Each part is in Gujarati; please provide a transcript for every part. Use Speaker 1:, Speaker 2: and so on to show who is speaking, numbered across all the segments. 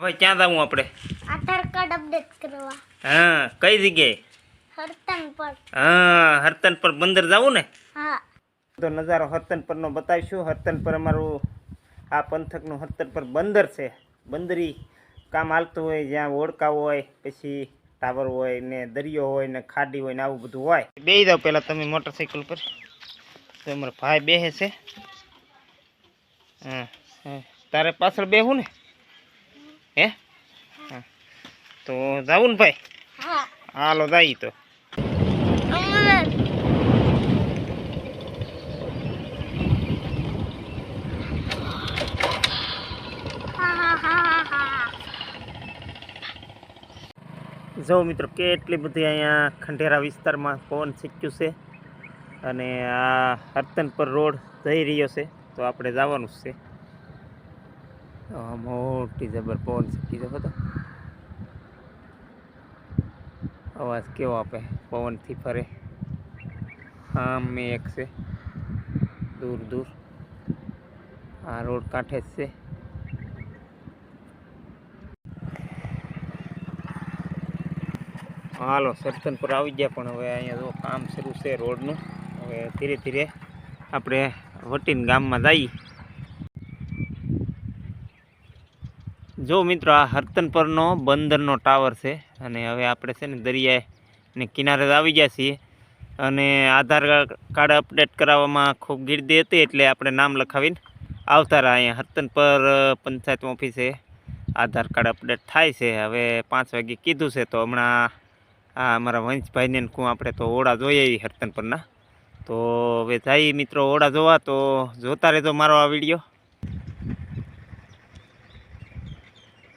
Speaker 1: હવે ક્યાં જવું આપણે?
Speaker 2: આધાર કાર્ડ અપડેટ કરવા.
Speaker 1: હા કઈ જગ્યાએ?
Speaker 2: હરતન પર.
Speaker 1: હા હરતન પર બંદર જવું ને?
Speaker 2: હા.
Speaker 1: તો નજારો હરતન પરનો બતાવીશું. હરતન પર અમારું આ પંથકનું હરતન પર બંદર છે. બંદરી કામ હાલતું હોય જ્યાં ઓળકા હોય પછી ટાવર હોય ને દરિયો હોય ને ખાડી હોય ને આવું બધું હોય. બે જાઓ પહેલાં તમે મોટરસાઇકલ પર. તો અમારા ભાઈ બેસે છે. હા હા. તારે પાછળ બેહું ને? હે? તો જાવું ને ભાઈ? હાલો જાય તો. જો મિત્રો કેટલી બધી અહીંયા ખંડેરા વિસ્તારમાં પવન શીખ્યું છે અને આ હરતનપર રોડ જઈ રહ્યો છે તો આપણે જવાનું જ છે. મોટી જબર પવન શક્તિ છે બધો અવાજ કેવો આપે? પવનથી ફરે. આમ મેં એક છે. દૂર દૂર. આ રોડ કાંઠે જ છે. હાલો સરતન પર આવી ગયા પણ હવે અહીંયા જો કામ શરૂ છે રોડનું. હવે ધીરે ધીરે આપણે વટીન ગામમાં જઈએ. જો મિત્રો, આ હરતનપરનો બંદરનો ટાવર છે અને હવે આપણે છે ને દરિયાએ ને કિનારે આવી ગયા છીએ અને આધાર કાર્ડ અપડેટ કરાવવામાં ખૂબ ગીર્દી હતી એટલે આપણે નામ લખાવીને આવતા રહ્યા અહીંયા હરતનપર પંચાયત ઓફિસે આધાર કાર્ડ અપડેટ થાય છે. હવે પાંચ વાગે કીધું છે તો હમણાં આ અમારા વંશભાઈને કું આપણે તો ઓળા જોઈએ હરતનપરના હરતન તો હવે જઈએ મિત્રો ઓળા જોવા, તો જોતા રહેજો મારો આ વીડિયો.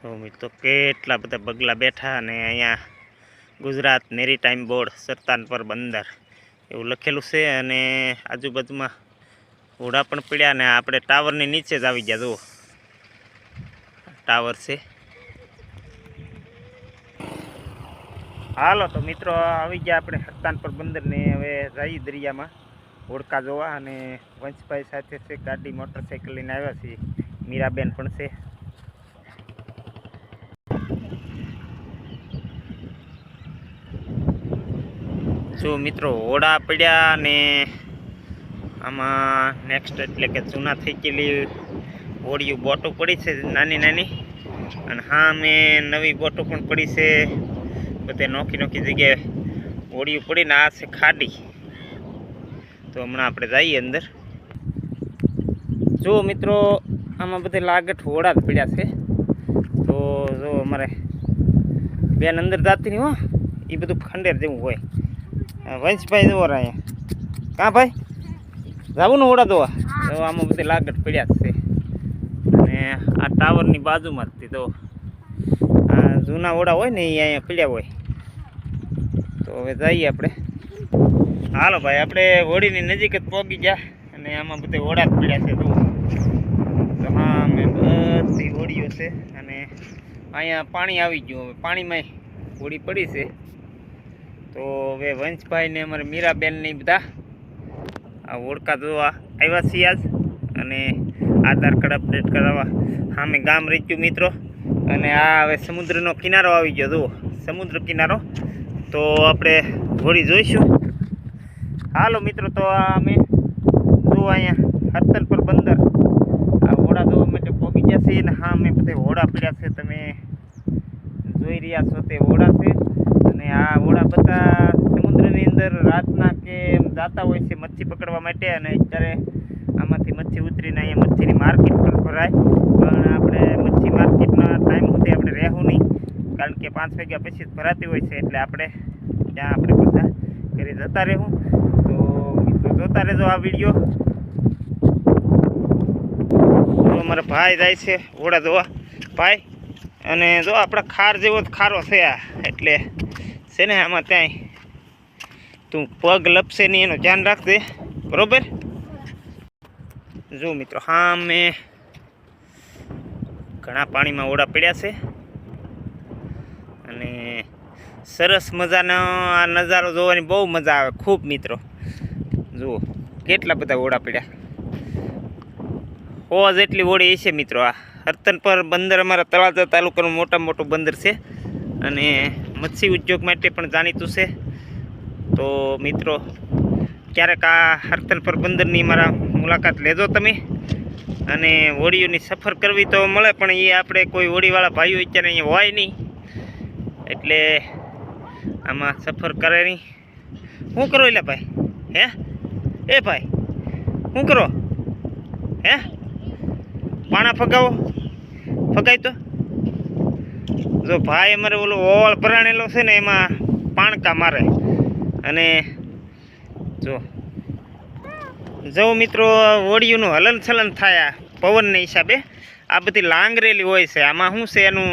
Speaker 1: તો કેટલા બધા બગલા બેઠા અને અહીંયા ગુજરાત મેરીટાઈમ બોર્ડ સરતાનપર બંદર એવું લખેલું છે અને આજુબાજુમાં ઓળા પણ પડ્યા અને આપણે ટાવરની નીચે જ આવી ગયા, જુઓ. ટાવર છે. હાલો તો મિત્રો, આવી ગયા આપણે સરતાનપર પર બંદરને. હવે જઈ દરિયામાં હોડકા જોવા અને વંશભાઈ સાથે છે, ગાડી, મોટરસાઇકલ લઈને આવ્યા છીએ. મીરાબેન પણ છે. જો મિત્રો હોડા પડ્યા ને આમાં નેક્સ્ટ એટલે કે જૂના થઈ ગયેલી હોડિયું બોટો પડી છે નાની નાની. અને હા, મેં નવી બોટો પણ પડી છે. બધે નોખી નોખી જગ્યાએ હોડિયું પડીને આ છે ખાડી. તો હમણાં આપણે જઈએ અંદર. જો મિત્રો, આમાં બધે લાગટ હોડા જ પડ્યા છે. તો જો અમારે બેન અંદર જાતી નહીં હો એ બધું ખંડેર જેવું હોય. વંશભાઈ જુઓ અહીંયા કાં ભાઈ? જાવું ને હોડા જોવા? તો આમાં બધી લાગટ પડ્યા જ છે. અને આ ટાવરની બાજુમાં જ તે આ જૂના ઓડા હોય ને એ અહીંયા પડ્યા હોય. તો હવે જઈએ આપણે. હાલો ભાઈ આપણે હોળીની નજીક જ પહોંચી ગયા અને આમાં બધે ઓડા જ પડ્યા છે તો તો હા અમે બધી હોળીઓ છે અને અહીંયા પાણી આવી ગયું. હવે પાણીમાં હોળી પડી છે. તો હવે વંશભાઈ ને અમારે મીરાબેન ને બધા આ ઓળખા જોવા આવ્યા છીએ આજ. અને આધાર કાર્ડ અપડેટ કરાવવા સામે ગામ રહી મિત્રો. અને આ હવે સમુદ્રનો કિનારો આવી ગયો જુઓ, સમુદ્ર કિનારો. તો આપણે હોડી જોઈશું. હાલો મિત્રો, તો આ અમે જુઓ અહીંયા હરતલપુર બંદર. આ હોડા જોવા માટે પહોંચી ગયા છીએ અને હા, અમે બધે હોડા પડ્યા છે. તમે જોઈ રહ્યા છો તે હોડા છે. આ હોડા બધા સમુદ્રની અંદર રાતના કે જાતા હોય છે મચ્છી પકડવા માટે અને અત્યારે આમાંથી મચ્છી ઉતરીને અહીંયા મચ્છીની માર્કેટ પણ ભરાય. પણ આપણે મચ્છી માર્કેટના ટાઈમ સુધી આપણે રહેવું નહીં. કારણ કે પાંચ વાગ્યા પછી ભરાતી હોય છે એટલે આપણે ત્યાં આપણે બધા ઘરે જતા રહેવું. તો મિત્રો જોતા રહેજો આ વીડિયો અમારા ભાઈ જાય છે ઓળા જોવા. ભાઈ, અને જો આપણા ખાર જેવો જ ખારો છે આ. એટલે છે ને આમાં ત્યાં તું પગ લપશે નહીં એનું ધ્યાન રાખજે, બરોબર? જો મિત્રો, હા, મેં ઘણા પાણીમાં ઓડા પડ્યા છે. અને સરસ મજાનો આ નજારો જોવાની બહુ મજા આવે, ખૂબ મિત્રો. જુઓ, કેટલા બધા ઓડા પડ્યા. સો જેટલી ઓળી છે મિત્રો આ. હરતનપર બંદર અમારા તળાજા તાલુકાનું મોટા મોટું બંદર છે. અને મત્સ્ય ઉદ્યોગ માટે પણ જાણીતું છે. તો મિત્રો, ક્યારેક આ હરતનપર બંદરની મારા મુલાકાત લેજો તમે. અને હોડીઓની સફર કરવી તો મળે, પણ એ આપણે કોઈ હોડીવાળા ભાઈઓ અત્યારે અહીંયા હોય નહીં. એટલે આમાં સફર કરે નહીં. શું કરો એટલે ભાઈ? હે? એ ભાઈ શું કરો? હે? પાણા ફગાવો? ફગાય તો? જો ભાઈ અમારે ઓલો ઓળ ભરાણેલો છે ને એમાં પાણકા મારે. અને જો. જો મિત્રો હોળીઓનું હલન ચલન થાય પવનને હિસાબે. આ બધી લાંગરેલી હોય છે. આમાં શું છે, એનું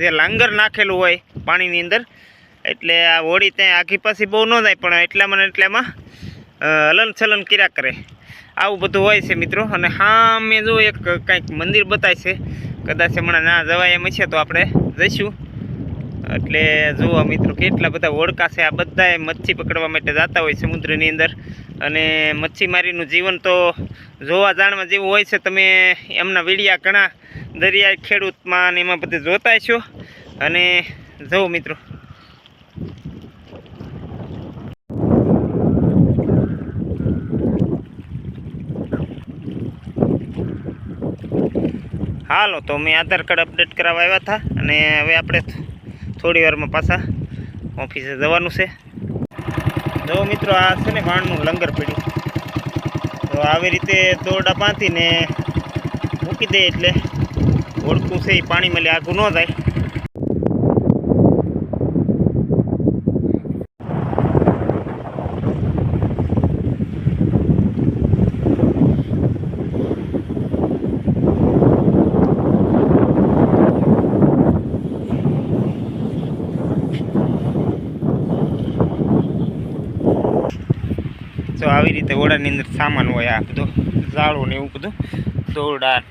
Speaker 1: જે લાંગર નાખેલું હોય પાણીની અંદર, એટલે આ હોળી ત્યાં આખી પાછી બહુ ન થાય પણ એટલામાં ને એટલામાં હલન ચલન કર્યા કરે. આવું બધું હોય છે મિત્રો. અને હા, મેં જો એક કંઈક મંદિર બતાય છે. કદાચ હમણાં ના જવાય એમ છે તો આપણે જઈશું. એટલે જુઓ મિત્રો, કેટલા બધા ઓળકા છે. આ બધાએ મચ્છી પકડવા માટે જતા હોય સમુદ્રની અંદર. અને મચ્છીમારીનું જીવન તો જોવા જાણવા જેવું હોય છે. તમે એમના વીડિયા ઘણા દરિયાઈ ખેડૂતમાં ને એમાં બધે જોતા છો. અને જુઓ મિત્રો હાલો, તો મેં આધાર કાર્ડ અપડેટ કરાવવા આવ્યા હતા અને હવે આપણે થોડી વારમાં પાછા ઓફિસે જવાનું છે. જો મિત્રો, આ છે ને વાણનું લંગર પડ્યું. તો આવી રીતે દોરડા બાંધીને મૂકી દે એટલે ઓળખું છે એ પાણીમાં લે આગું ન જાય. જો આવી રીતે ઓડાની અંદર સામાન હોય આ બધો, ઝાડું ને એવું બધું, દોરડા.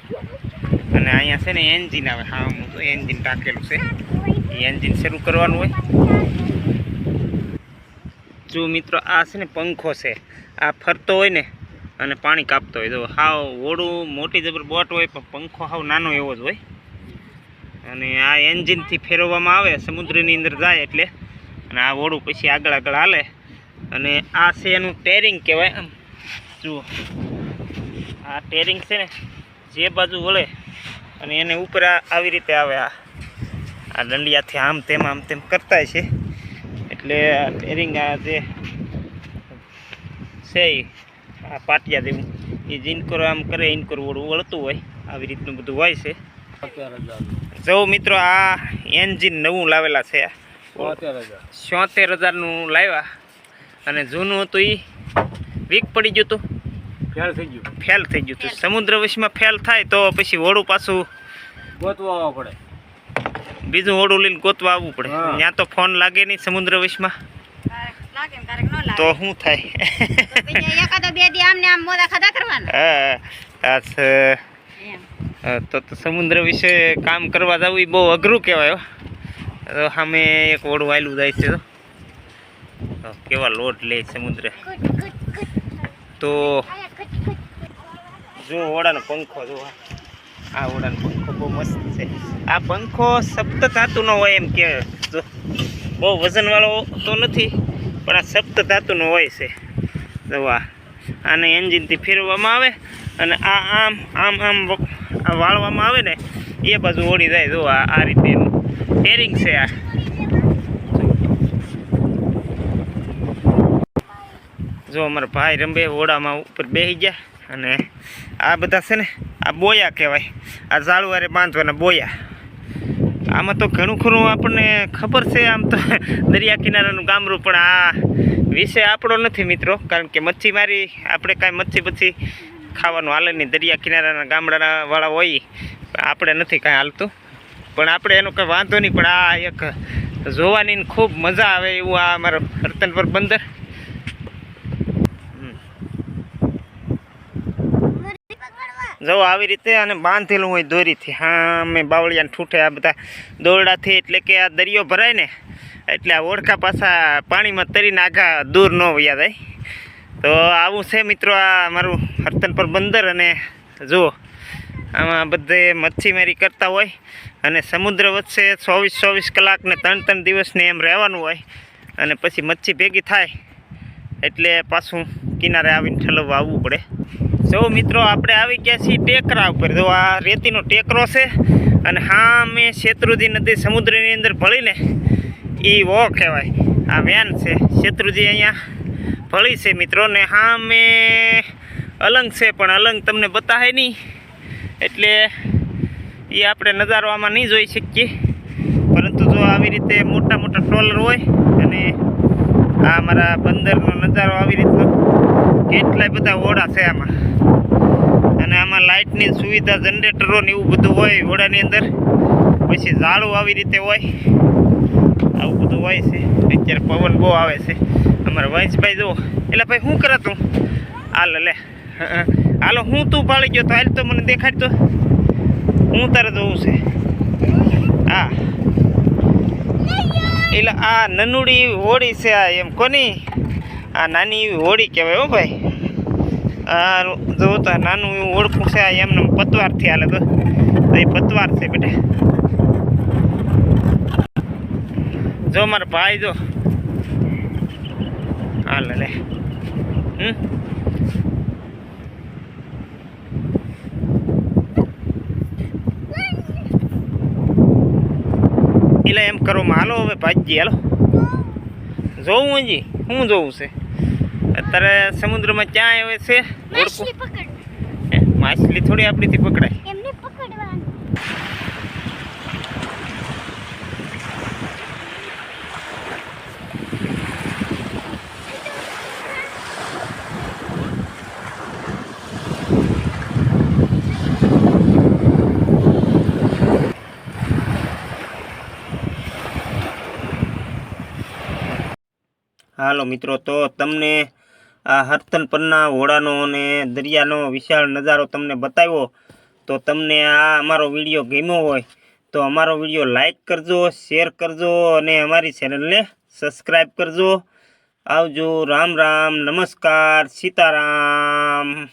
Speaker 1: અને અહીંયા છે ને એન્જિન આવે. હા હું તો એન્જિન ટાંકેલું છે. એન્જિન શરૂ કરવાનું હોય. જો મિત્રો, આ છે ને પંખો છે. આ ફરતો હોય ને, અને પાણી કાપતો હોય. તો હાવ ઓડું, મોટી જબર બોટ હોય, પણ પંખો હાવ નાનો એવો જ હોય. અને આ એન્જિનથી ફેરવવામાં આવે, સમુદ્રની અંદર જાય એટલે. અને આ ઓળું પછી આગળ આગળ હાલે. અને આ છે એનું ટેરિંગ કહેવાય આમ. જુઓ. આ ટેરિંગ છે ને જે બાજુ વળે અને એને ઉપર આવી રીતે આવે આ. આ દંડિયાથી આમ તેમ આમ તેમ કરતા છે. એટલે આ ટેરિંગ આ જે છે આ પાટિયા જેવું. એ જીનકોર આમ કરે ઇનકોર વળું વળતું હોય. આવી રીતનું બધું હોય છે. જો મિત્રો આ એન્જિન નવું લાવેલા છે છોતેર હજારનું લાવ્યા. અને જૂનું હતું એ વીક પડી ગયું હતું.
Speaker 3: ફેલ થઈ ગયું.
Speaker 1: ફેલ થઈ ગયું હતું. સમુદ્ર વિશમાં ફેલ થાય તો પછી ઓળું પાછું
Speaker 3: ગોતવા આવવા પડે.
Speaker 1: બીજું ઓળું લઈને ગોતવા આવવું પડે. ત્યાં તો ફોન લાગે નહીં સમુદ્ર વિશમાં. તો શું થાય?
Speaker 4: તો પછી એકાદો બે દી આમને આમ મોદા ખાધા કરવાના.
Speaker 1: હા આ છે,
Speaker 4: એમ.
Speaker 1: અ, તો તો સમુદ્ર વિશે કામ કરવા જવું એ બહુ અઘરું કહેવાય હો. તો સામે એક ઓળું આવેલું જાય છે તો. કેવા લોટ લે સમુદ્ર? તો જો ઓડાનો પંખો જો આ. ઓડાનો પંખો બહુ મસ્ત છે. આ પંખો સપ્ત ધાતુનો હોય એમ કે જો બહુ વજનવાળો તો નથી પણ આ સપ્ત ધાતુનો હોય છે. દવા આને એન્જિનથી ફેરવવામાં આવે અને આ આમ આમ આમ વાળવામાં આવે ને એ બાજુ ઓડી જાય. જો આ રીતે ટેરિંગ છે આ. જો અમારા ભાઈ રંબે ઓડામાં ઉપર બેસી ગયા અને આ બધા છે ને, આ બોયા કહેવાય. આ ઝાડવારે બાંધવાના બોયા. આમાં તો ઘણું ખરું આપણને ખબર છે, આમ તો દરિયા કિનારાનું ગામડું, પણ આ વિષય આપણો નથી મિત્રો, કારણ કે મચ્છીમારી આપણે કાંઈ મચ્છી પછી ખાવાનું હાલે નહીં. દરિયા કિનારાના ગામડાના વાળા હોય, આપણે નથી કાંઈ હાલતું. પણ આપણે એનો કંઈ વાંધો નહીં, પણ આ એક જોવાની ખૂબ મજા આવે એવું આ અમારું રતનપર બંદર હમ.
Speaker 2: મુરલી પકડવા
Speaker 1: જો આવી રીતે અને બાંધેલું હોય દોરીથી. હા, અમે બાવળિયાને ઠૂઠે આ બધા દોરડાથી એટલે કે આ દરિયો ભરાય ને, એટલે આ ઓળખા પાછા પાણીમાં તરીને આગા દૂર ન વયા જાય. તો આવું છે મિત્રો આ મારું હરતનપર બંદર અને જુઓ, આમાં બધે મચ્છીમારી કરતા હોય અને સમુદ્ર વચ્ચે ચોવીસ ચોવીસ કલાક ને ત્રણ ત્રણ દિવસને એમ રહેવાનું હોય અને પછી મચ્છી ભેગી થાય એટલે પાછું કિનારે આવીને ઠલવવા આવવું પડે. જો મિત્રો, આપણે આવી ગયા છીએ ટેકરા ઉપર. જો આ રેતીનો ટેકરો છે અને હા, મેં શેત્રુજી નદી સમુદ્રની અંદર ભળીને એ વો કહેવાય. આ વેન છે, શેત્રુજી અહીંયા ભળી છે મિત્રો, ને હા, મેં અલંગ છે, પણ અલંગ તમને બતાવે નહીં. એટલે એ આપણે નજારો આમાં નહીં જોઈ શકીએ. પરંતુ જો આવી રીતે મોટા મોટા ટ્રોલર હોય અને આ અમારા બંદરનો નજારો આવી રીતનો, કેટલાય બધા ઓડા છે આમાં. અને આમાં લાઇટની સુવિધા જનરેટરો ને એવું બધું હોય, ઘોડાની અંદર. પછી ઝાડું આવી રીતે હોય. આવું બધું હોય છે. અત્યારે પવન બહુ આવે છે. અમારા વંશભાઈ જુઓ. એટલે ભાઈ, શું કરે તું? હાલ, લે. હાલો, હું તું પાડી ગયો તો હાલ તો મને દેખાડ તો હું તારે જોવું છે? હા. એટલે આ નનુડી હોડી છે આ એમ. કોની? આ નાની એવી હોડી કહેવાય હો ભાઈ. આ જો તો નાનું એવું ઓળખું છે, આ એમને પતવારથી હાલે તો. એ પતવાર છે બેટા. જો મારા ભાઈ જો. હાલ લે. હમ? એટલે એમ કરો માલો હવે ભાજી હાલો. જોવું હજી? શું જોવું છે? અત્યારે સમુદ્રમાં ક્યાં આવે છે?
Speaker 2: માછલી?
Speaker 1: થોડી આપણીથી પકડાય. હાલો મિત્રો તો તમને આ હરતન પરના હોડાનો અને દરિયાનો વિશાળ નજારો તમને બતાવ્યો, તો તમને આ અમારો વીડિયો ગમ્યો હોય, તો અમારો વીડિયો લાઈક કરજો, શેર કરજો અને અમારી ચેનલને સબસ્ક્રાઈબ કરજો. આવજો, રામ રામ, નમસ્કાર, સીતારામ.